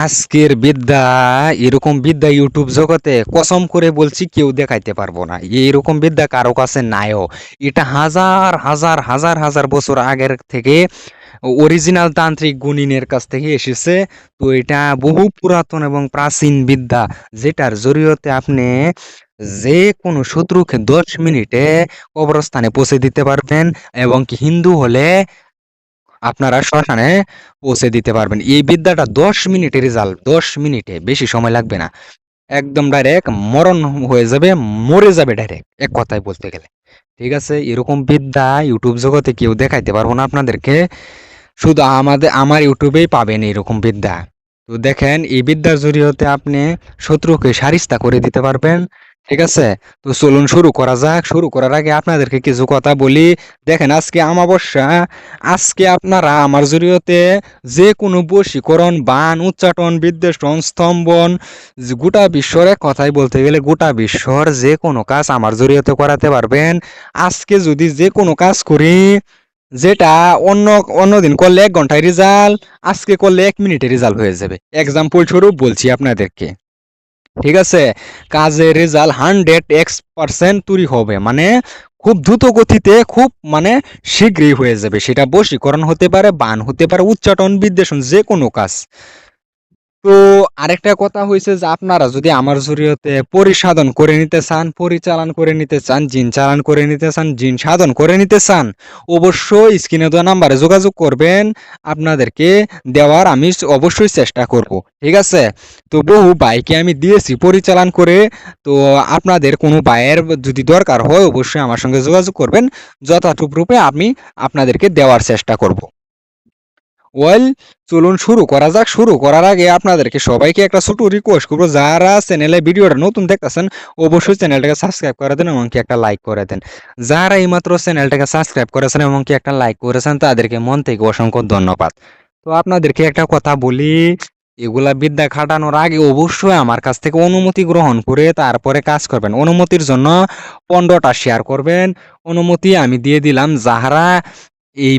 আজকের বিদ্যা, এরকম বিদ্যা ইউটিউব জগতে কসম করে বলছি কেউ দেখাইতে পারব না। এইরকম বিদ্যা কারও কাছে নাইও এটা হাজার হাজার হাজার হাজার বছর আগের থেকে অরিজিনাল তান্ত্রিক গুণিনের কাছ থেকে এসেছে। তো এটা বহু পুরাতন এবং প্রাচীন বিদ্যা, যেটার জরিয়তে আপনি যে কোনো শত্রুকে দশ মিনিটে কবরস্থানে পৌঁছে দিতে পারবেন এবং হিন্দু হলে আপনারা শ্মশানে পৌঁছে দিতে পারবেন। এই বিদ্যাটা দশ মিনিটে রেজাল্ট দশ মিনিটে, বেশি সময় লাগবে না। একদম ডাইরেক্ট মরণ হয়ে যাবে, মরে যাবে ডাইরেক্ট এক কথায় বলতে গেলে। ঠিক আছে? এরকম বিদ্যা ইউটিউব জগতে কেউ দেখাইতে পারব না আপনাদেরকে। শুধু আমাদের, আমার ইউটিউবেই পাবেন এরকম বিদ্যা। তো দেখেন, এই বিদ্যার জরিয়তে আপনি শত্রুকে সারিস্তা করে দিতে পারবেন। ঠিক আছে? তো চলুন শুরু করা যাক। শুরু করার আগে আপনাদেরকে কিছু কথা বলি। দেখেন, আজকে আমাবস্যা আজকে আপনারা আমার জরিয়তে যে কোনো বশীকরণ, বান, উচ্চাটন, বিদ্বেষণ, স্তম্ভন গোটা বিশ্বর এক কথাই বলতে গেলে গোটা বিশ্বর যে কোনো কাজ আমার জরিয়তে করাতে পারবেন। আজকে যদি যে কোনো কাজ করি, যেটা অন্য অন্য দিন করলে এক ঘন্টায় রেজাল্ট আজকে করলে এক মিনিটে রেজাল্ট হয়ে যাবে। এক্সাম্পল স্বরূপ বলছি আপনাদেরকে। ঠিক আছে? কাজের রেজাল্ট হান্ড্রেড এক্স পার্সেন্ট তৈরি হবে মানে খুব দ্রুত গতিতে খুব মানে শীঘ্রই হয়ে যাবে। সেটা বশীকরণ হতে পারে, বান হতে পারে, উচ্চাটন, বিদ্বেষণ যে কোনো কাজ। তো আরেকটা কথা হয়েছে যে আপনারা যদি আমার জরিয়তে পরিসাধন করে নিতে চান, পরিচালন করে নিতে চান, জিন চালান করে নিতে চান, জিন সাধন করে নিতে চান, অবশ্যই স্ক্রিনে দেওয়া নাম্বারে যোগাযোগ করবেন। আপনাদেরকে দেওয়ার আমি অবশ্যই চেষ্টা করব, ঠিক আছে? তো বহু বাইকে আমি দিয়েছি পরিচালন করে, তো আপনাদের কোনো বাইয়ের যদি দরকার হয়, অবশ্যই আমার সঙ্গে যোগাযোগ করবেন। যথাযথ রূপে আমি আপনাদেরকে দেওয়ার চেষ্টা করব। ওয়েল চলুন শুরু করা যাক। শুরু করার আগে আপনাদেরকে সবাইকে একটা ছোট রিকোয়েস্ট করব। যারা চ্যানেলে ভিডিওটা নতুন দেখতেছেন, অবশ্যই চ্যানেলটাকে সাবস্ক্রাইব করে দেন এবং কি একটা লাইক করে দেন। যারা এইমাত্র চ্যানেলটাকে সাবস্ক্রাইব করেছেন এবং কি একটা লাইক করেছেন, তাদেরকে মন থেকে অসংখ্য ধন্যবাদ। তো আপনাদেরকে একটা কথা বলি, এগুলা বিদ্যা খাটানোর আগে অবশ্যই আমার কাছ থেকে অনুমতি গ্রহণ করে তারপরে কাজ করবেন। অনুমতির জন্য পনেরোটা শেয়ার করবেন। অনুমতি আমি দিয়ে দিলাম। যাহারা এই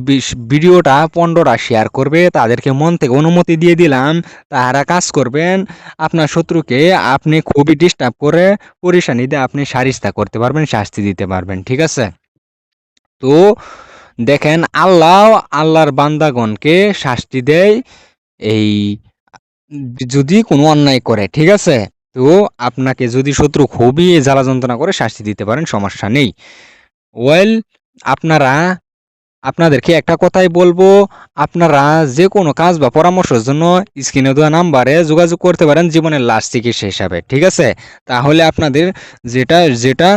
ভিডিওটা পনেরোটা শেয়ার করবে, তাদেরকে মন থেকে অনুমতি দিয়ে দিলাম তারা কাজ করবেন, আপনার শত্রুকে আপনি খুবই ডিস্টার্ব করে পরিশানি দিয়ে আপনি সারিস্তা করতে পারবেন, শাস্তি দিতে পারবেন, ঠিক আছে? তো দেখেন, আল্লাহ আল্লাহর বান্দাগণকে শাস্তি দেয়, এই যদি কোনো অন্যায় করে, ঠিক আছে? তো আপনাকে যদি শত্রু খুবই জ্বালা যন্ত্রণা করে শাস্তি দিতে পারেন, সমস্যা নেই। ওয়েল, আপনারা আপনাদেরকে একটা কথাই বলব, আপনারা যে কোনো কাজ বা পরামর্শের জন্য স্ক্রিনে দেওয়া নাম্বারে যোগাযোগ করতে পারেন জীবনের লাস্ট চিকিৎসা হিসাবে, ঠিক আছে? তাহলে আপনাদের যেটা যেটা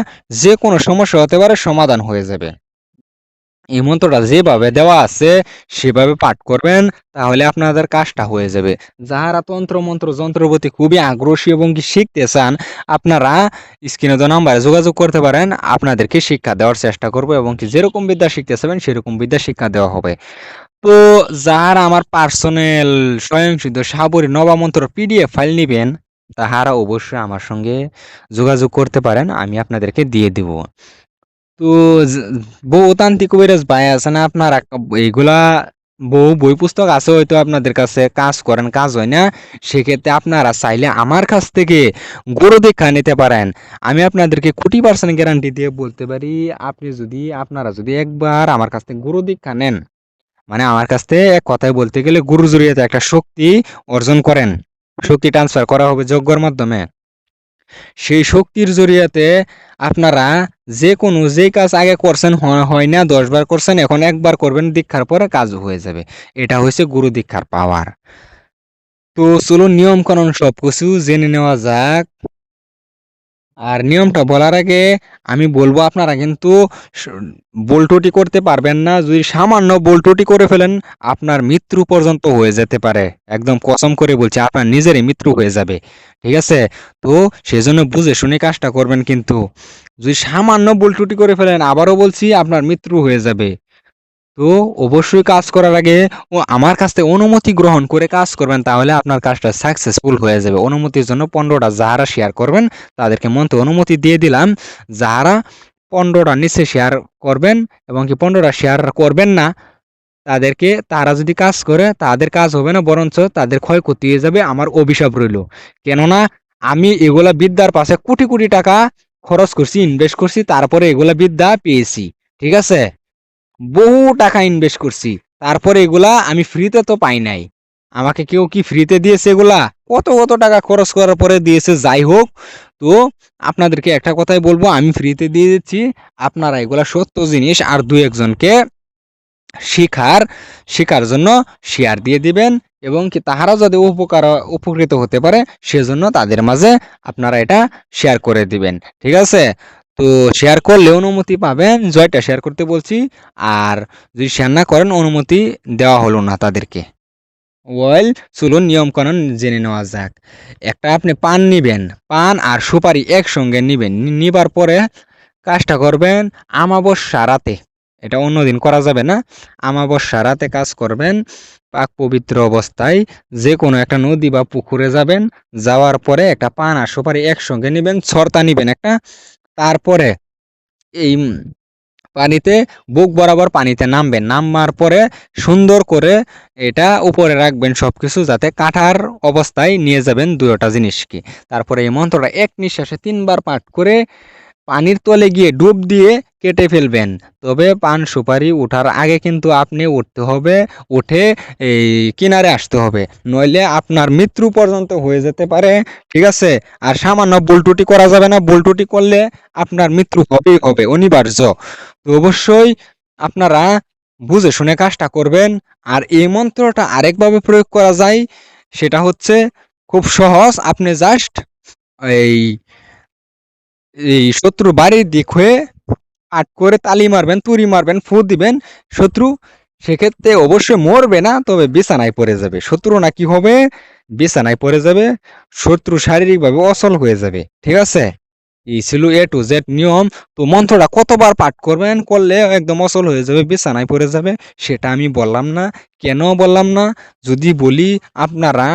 যে কোনো সমস্যা হতে পারে সমাধান হয়ে যাবে। এই মন্ত্রটা যেভাবে দেওয়া আছে, সেভাবে পাঠ করবেন, তাহলে আপনাদের কাজটা হয়ে যাবে। যাহারা তন্ত্র, মন্ত্র, যন্ত্রের প্রতি খুবই আগ্রহী এবং কি শিখতে চান, আপনারা স্ক্রিনে দেওয়া নাম্বারে যোগাযোগ করতে পারেন, আপনাদেরকে শিক্ষা দেওয়ার চেষ্টা করব এবং কি যেরকম বিদ্যা শিখতে চাবেন, সেরকম বিদ্যা শিক্ষা দেওয়া হবে। তো যাহারা আমার personal Swayamsiddha Shabari Navamantra PDF file নেবেন, তাহারা অবশ্যই আমার সঙ্গে যোগাযোগ করতে পারেন, আমি আপনাদেরকে দিয়ে দিব। তো জ- বহু তান্ত্রিক কবিরাজ ভাই আছে না আপনার এইগুলা বহু বই পুস্তক আছে হয়তো আপনাদের কাছে, কাজ করেন, কাজ হয় না। সেক্ষেত্রে আপনারা চাইলে আমার কাছ থেকে গরু দীক্ষা নিতে পারেন। আমি আপনাদেরকে কোটি পার্সেন্ট গ্যারান্টি দিয়ে বলতে পারি, আপনি যদি, আপনারা যদি একবার আমার কাছ থেকে গরু দীক্ষা নেন মানে আমার কাছ থেকে এক কথায় বলতে গেলে গুরু জড়িয়ে একটা শক্তি অর্জন করেন। শক্তি ট্রান্সফার করা হবে যজ্ঞর মাধ্যমে। সেই শক্তির জরিয়াতে আপনারা যে কোনো যে কাজ আগে করছেন, হয় না দশবার করছেন, এখন একবার করবেন, দীক্ষার পরে কাজ হয়ে যাবে। এটা হয়েছে গুরু দীক্ষার পাওয়ার। তো চলুন নিয়ম কানুন সব কিছু জেনে নেওয়া যাক। আর নিয়মটা বলার আগে আমি বলব আপনারা কিন্তু বোলটুটি করতে পারবেন না। যদি সামান্য বোলটুটি করে ফেলেন, আপনার মৃত্যু পর্যন্ত হয়ে যেতে পারে। একদম কসম করে বলছি, আপনার নিজেরই মৃত্যু হয়ে যাবে। ঠিক আছে? তো সেজন্য বুঝে শুনে কাজটা করবেন কিন্তু। যদি সামান্য বোলটুটি করে ফেলেন, আবারও বলছি, আপনার মৃত্যু হয়ে যাবে। তো অবশ্যই কাজ করার আগে ও আমার কাছ থেকে অনুমতি গ্রহণ করে কাজ করবেন, তাহলে আপনার কাজটা সাকসেসফুল হয়ে যাবে। অনুমতির জন্য পনেরোটা যারা শেয়ার করবেন, তাদেরকে মন্ত্রে অনুমতি দিয়ে দিলাম, যারা পনেরোটা নিচে শেয়ার করবেন এবং কি পনেরোটা শেয়ার করবেন না, তাদেরকে তারা যদি কাজ করে, তাদের কাজ হবে না, বরঞ্চ তাদের ক্ষয়ক্ষতি হয়ে যাবে, আমার অভিশাপ রইল। কেননা আমি এগুলা বিদ্যার পাশে কোটি কোটি টাকা খরচ করছি ইনভেস্ট করছি, তারপরে এগুলা বিদ্যা পেয়েছি। ঠিক আছে? বহু টাকা ইনভেস্ট করছি। তারপরে এগুলা আমি ফ্রিতে তো পাই নাই। আমাকে কেউ কি ফ্রিতে দিয়েছে এগুলা? কত কত টাকা খরচ করার পরে দিয়েছে, যাই হোক। তো আপনাদেরকে একটা কথাই বলব, আমি ফ্রিতে দিয়ে দিচ্ছি। আপনারা এগুলা সত্য জিনিস আর দু একজনকে শিখার শিখার জন্য শেয়ার দিয়ে দিবেন এবং কি তাহারাও যদি উপকার, উপকৃত হতে পারে, সেজন্য তাদের মাঝে আপনারা এটা শেয়ার করে দিবেন। ঠিক আছে? তো শেয়ার করলে অনুমতি পাবেন, জয়টা শেয়ার করতে বলছি। আর যদি শেয়ার না করেন, অনুমতি দেওয়া হলো না তাদেরকে। ওয়েল চলুন নিয়মকানুন জেনে নেওয়া যাক। একটা আপনি পান নিবেন। পান আর সুপারি একসঙ্গে নিবেন। নিবার পরে কাজটা করবেন আমাবস্যা রাতে। এটা অন্যদিন করা যাবে না। আমাবস্যা রাতে কাজ করবেন, পাক পবিত্র অবস্থায় যে কোনো একটা নদী বা পুকুরে যাবেন, যাওয়ার পরে একটা পান আর সুপারি একসঙ্গে নিবেন, ছরতা নিবেন একটা। তারপরে এই পানিতে বুক বরাবর পানিতে নামবেন। নামার পরে সুন্দর করে এটা উপরে রাখবেন সব কিছু যাতে কাঠার অবস্থায় নিয়ে যাবেন দুয়োটা জিনিসকে। তারপরে এই মন্ত্রটা এক নিঃশ্বাসে তিনবার পাঠ করে পানির তলে গিয়ে ডুব দিয়ে কেটে ফেলবেন। তবে পান সুপারি ওঠার আগে কিন্তু আপনি উঠতে হবে, উঠে এই কিনারে আসতে হবে। নইলে আপনার মৃত্যু পর্যন্ত হয়ে যেতে পারে, ঠিক আছে? আর সামান্য বুলটুটি করা যাবে না। বুলটুটি করলে আপনার মৃত্যু হবেই হবে, অনিবার্য। তো অবশ্যই আপনারা বুঝে শুনে কাজটা করবেন। আর এই মন্ত্রটা আরেকভাবে প্রয়োগ করা যায়, সেটা হচ্ছে খুব সহজ। আপনি জাস্ট এই এই শত্রু বাড়ির দিক হয়ে আট করে তালি মারবেন, তুড়ি মারবেন, ফু দিবেন শত্রু। সেক্ষেত্রে অবশ্যই মরবে না, তবে বিছানায় পড়ে যাবে। শত্রু না কি হবে, বিছানায় পড়ে যাবে। শত্রু শারীরিকভাবে অচল হয়ে যাবে, ঠিক আছে? এই ছিল এ টু জেড নিয়ম। তো মন্ত্রটা কতবার পাঠ করবেন? করলে একদম অচল হয়ে যাবে, বিছানায় পড়ে যাবে, সেটা আমি বললাম না। কেন বললাম না? যদি বলি, আপনারা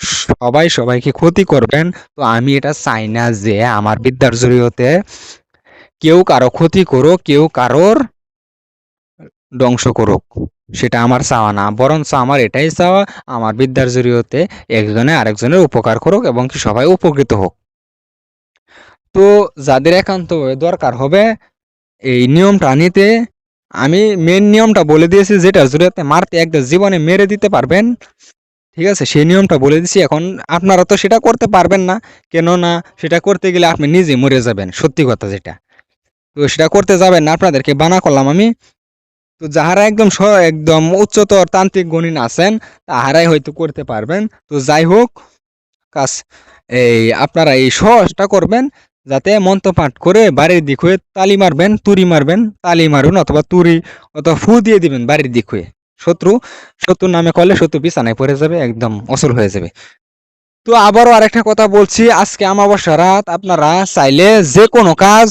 সবাই সবাইকে ক্ষতি করবেন। তো আমি এটা চাই না যে আমার বিদ্যার জড়িয়তে কেউ কারও ক্ষতি করুক, কেউ কারোর ধ্বংস করুক। সেটা আমার চাওয়া না, বরঞ্চ আমার এটাই চাওয়া, আমার বিদ্যার জড়িয়তে একজনে আরেকজনের উপকার করুক এবং কি সবাই উপকৃত হোক। তো যাদের একান্ত দরকার হবে, এই নিয়মটা নিতে আমি মেন নিয়মটা বলে দিয়েছি যেটা জড়িয়তে মারতে একদম জীবনে মেরে দিতে পারবেন। ঠিক আছে? সেই নিয়মটা বলে দিছি। এখন আপনারা তো সেটা করতে পারবেন না। কেননা সেটা করতে গেলে আপনি নিজে মরে যাবেন, সত্যি কথা যেটা। তো সেটা করতে যাবেন না আপনাদেরকে, বানা করলাম আমি। তো যাহারা একদম স- একদম উচ্চতর তান্ত্রিক গণিন আছেন, তাহারাই হয়তো করতে পারবেন। তো যাই হোক, কাজ এই আপনারা এই সহজটা করবেন, যাতে মন্ত্র পাঠ করে বাড়ির দিক হয়ে তালি মারবেন, তুরি মারবেন, তালি মারুন অথবা তুরি অথবা ফু দিয়ে দিবেন বাড়ির দিক হয়ে। শত্রু, শত্রুর নামে করলে শত্রু বিছানায় পড়ে যাবে, একদম অসল হয়ে যাবে। তো আবারও আরেকটা কথা বলছি, আজকে আমাবস্যা রাত, আপনারা চাইলে যে কোনো কাজ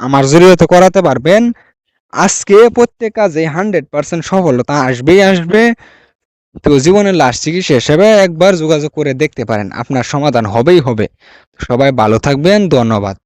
আমার জড়িয়তে করাতে পারবেন। আজকে প্রত্যেক কাজে হান্ড্রেড পার্সেন্ট সফলতা আসবেই আসবে। তো জীবনের লাস্ট চিকিৎসা হিসেবে একবার যোগাযোগ করে দেখতে পারেন, আপনার সমাধান হবেই হবে। সবাই ভালো থাকবেন, ধন্যবাদ।